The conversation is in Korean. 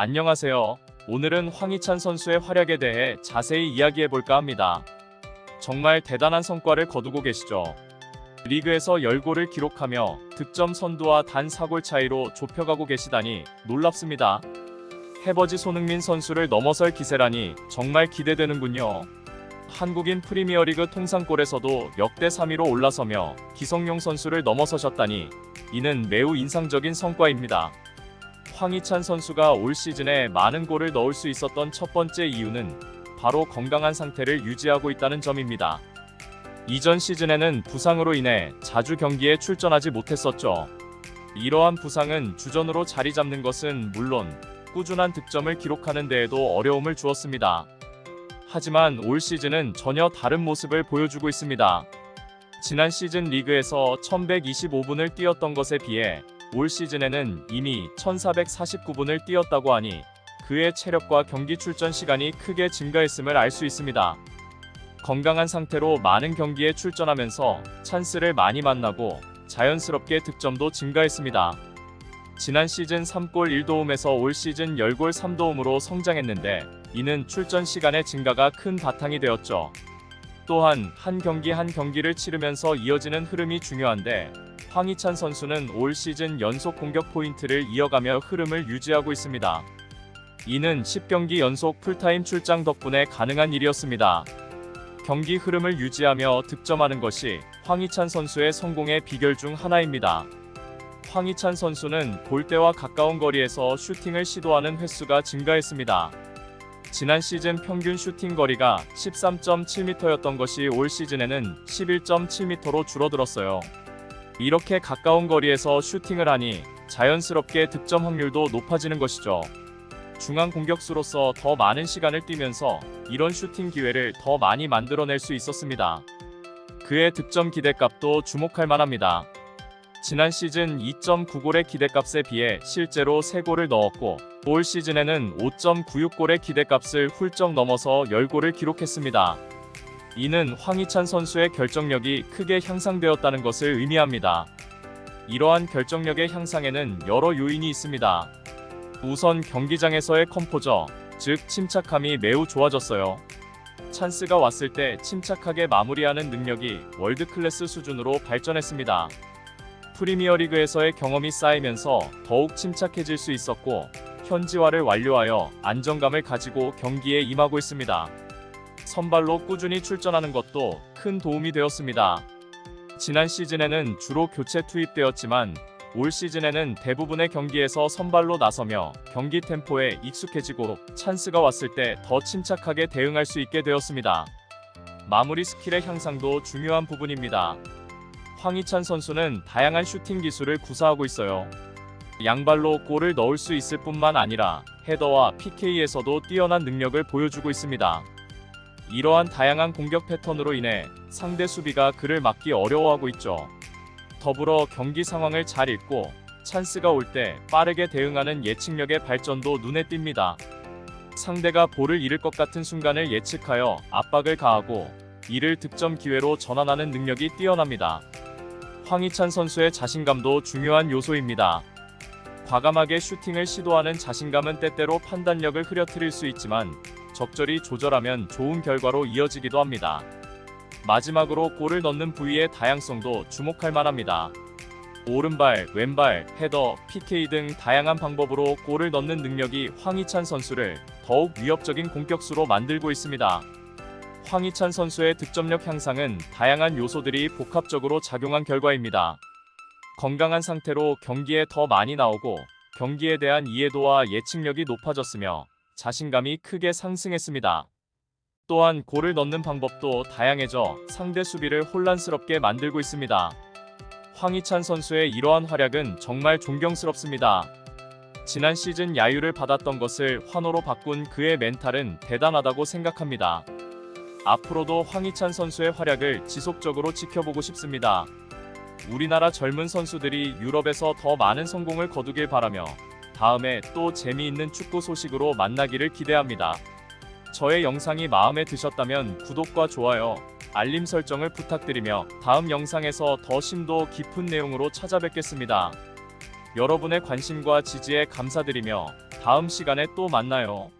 안녕하세요. 오늘은 황희찬 선수의 활약에 대해 자세히 이야기해 볼까 합니다. 정말 대단한 성과를 거두고 계시죠. 리그에서 10골을 기록하며 득점 선두와 단 4골 차이로 좁혀가고 계시다니 놀랍습니다. 해버지 손흥민 선수를 넘어설 기세라니 정말 기대되는군요. 한국인 프리미어리그 통상골에서도 역대 3위로 올라서며 기성용 선수를 넘어서셨다니 이는 매우 인상적인 성과입니다. 황희찬 선수가 올 시즌에 많은 골을 넣을 수 있었던 첫 번째 이유는 바로 건강한 상태를 유지하고 있다는 점입니다. 이전 시즌에는 부상으로 인해 자주 경기에 출전하지 못했었죠. 이러한 부상은 주전으로 자리 잡는 것은 물론 꾸준한 득점을 기록하는 데에도 어려움을 주었습니다. 하지만 올 시즌은 전혀 다른 모습을 보여주고 있습니다. 지난 시즌 리그에서 1125분을 뛰었던 것에 비해 올 시즌에는 이미 1449분을 뛰었다고 하니 그의 체력과 경기 출전 시간이 크게 증가했음을 알 수 있습니다. 건강한 상태로 많은 경기에 출전하면서 찬스를 많이 만나고 자연스럽게 득점도 증가했습니다. 지난 시즌 3골 1도움에서 올 시즌 10골 3도움으로 성장했는데 이는 출전 시간의 증가가 큰 바탕이 되었죠. 또한 한 경기 한 경기를 치르면서 이어지는 흐름이 중요한데 황희찬 선수는 올 시즌 연속 공격 포인트를 이어가며 흐름을 유지하고 있습니다. 이는 10경기 연속 풀타임 출장 덕분에 가능한 일이었습니다. 경기 흐름을 유지하며 득점하는 것이 황희찬 선수의 성공의 비결 중 하나입니다. 황희찬 선수는 골대와 가까운 거리에서 슈팅을 시도하는 횟수가 증가했습니다. 지난 시즌 평균 슈팅 거리가 13.7m였던 것이 올 시즌에는 11.7m로 줄어들었어요. 이렇게 가까운 거리에서 슈팅을 하니 자연스럽게 득점 확률도 높아지는 것이죠. 중앙 공격수로서 더 많은 시간을 뛰면서 이런 슈팅 기회를 더 많이 만들어낼 수 있었습니다. 그의 득점 기대값도 주목할 만합니다. 지난 시즌 2.9골의 기대값에 비해 실제로 3골을 넣었고 올 시즌에는 5.96골의 기대값을 훌쩍 넘어서 10골을 기록했습니다. 이는 황희찬 선수의 결정력이 크게 향상되었다는 것을 의미합니다. 이러한 결정력의 향상에는 여러 요인이 있습니다. 우선 경기장에서의 컴포저, 즉 침착함이 매우 좋아졌어요. 찬스가 왔을 때 침착하게 마무리하는 능력이 월드 클래스 수준으로 발전했습니다. 프리미어리그에서의 경험이 쌓이면서 더욱 침착해질 수 있었고 현지화를 완료하여 안정감을 가지고 경기에 임하고 있습니다. 선발로 꾸준히 출전하는 것도 큰 도움이 되었습니다. 지난 시즌에는 주로 교체 투입되었지만 올 시즌에는 대부분의 경기에서 선발로 나서며 경기 템포에 익숙해지고 찬스가 왔을 때 더 침착하게 대응할 수 있게 되었습니다. 마무리 스킬의 향상도 중요한 부분입니다. 황희찬 선수는 다양한 슈팅 기술을 구사하고 있어요. 양발로 골을 넣을 수 있을 뿐만 아니라 헤더와 PK에서도 뛰어난 능력을 보여주고 있습니다. 이러한 다양한 공격 패턴으로 인해 상대 수비가 그를 막기 어려워하고 있죠. 더불어 경기 상황을 잘 읽고 찬스가 올 때 빠르게 대응하는 예측력의 발전도 눈에 띕니다. 상대가 볼을 잃을 것 같은 순간을 예측하여 압박을 가하고 이를 득점 기회로 전환하는 능력이 뛰어납니다. 황희찬 선수의 자신감도 중요한 요소입니다. 과감하게 슈팅을 시도하는 자신감은 때때로 판단력을 흐려뜨릴 수 있지만 적절히 조절하면 좋은 결과로 이어지기도 합니다. 마지막으로 골을 넣는 부위의 다양성도 주목할 만합니다. 오른발, 왼발, 헤더, PK 등 다양한 방법으로 골을 넣는 능력이 황희찬 선수를 더욱 위협적인 공격수로 만들고 있습니다. 황희찬 선수의 득점력 향상은 다양한 요소들이 복합적으로 작용한 결과입니다. 건강한 상태로 경기에 더 많이 나오고 경기에 대한 이해도와 예측력이 높아졌으며 자신감이 크게 상승했습니다. 또한 골을 넣는 방법도 다양해져 상대 수비를 혼란스럽게 만들고 있습니다. 황희찬 선수의 이러한 활약은 정말 존경스럽습니다. 지난 시즌 야유를 받았던 것을 환호로 바꾼 그의 멘탈은 대단하다고 생각합니다. 앞으로도 황희찬 선수의 활약을 지속적으로 지켜보고 싶습니다. 우리나라 젊은 선수들이 유럽에서 더 많은 성공을 거두길 바라며 다음에 또 재미있는 축구 소식으로 만나기를 기대합니다. 저의 영상이 마음에 드셨다면 구독과 좋아요, 알림 설정을 부탁드리며 다음 영상에서 더 심도 깊은 내용으로 찾아뵙겠습니다. 여러분의 관심과 지지에 감사드리며 다음 시간에 또 만나요.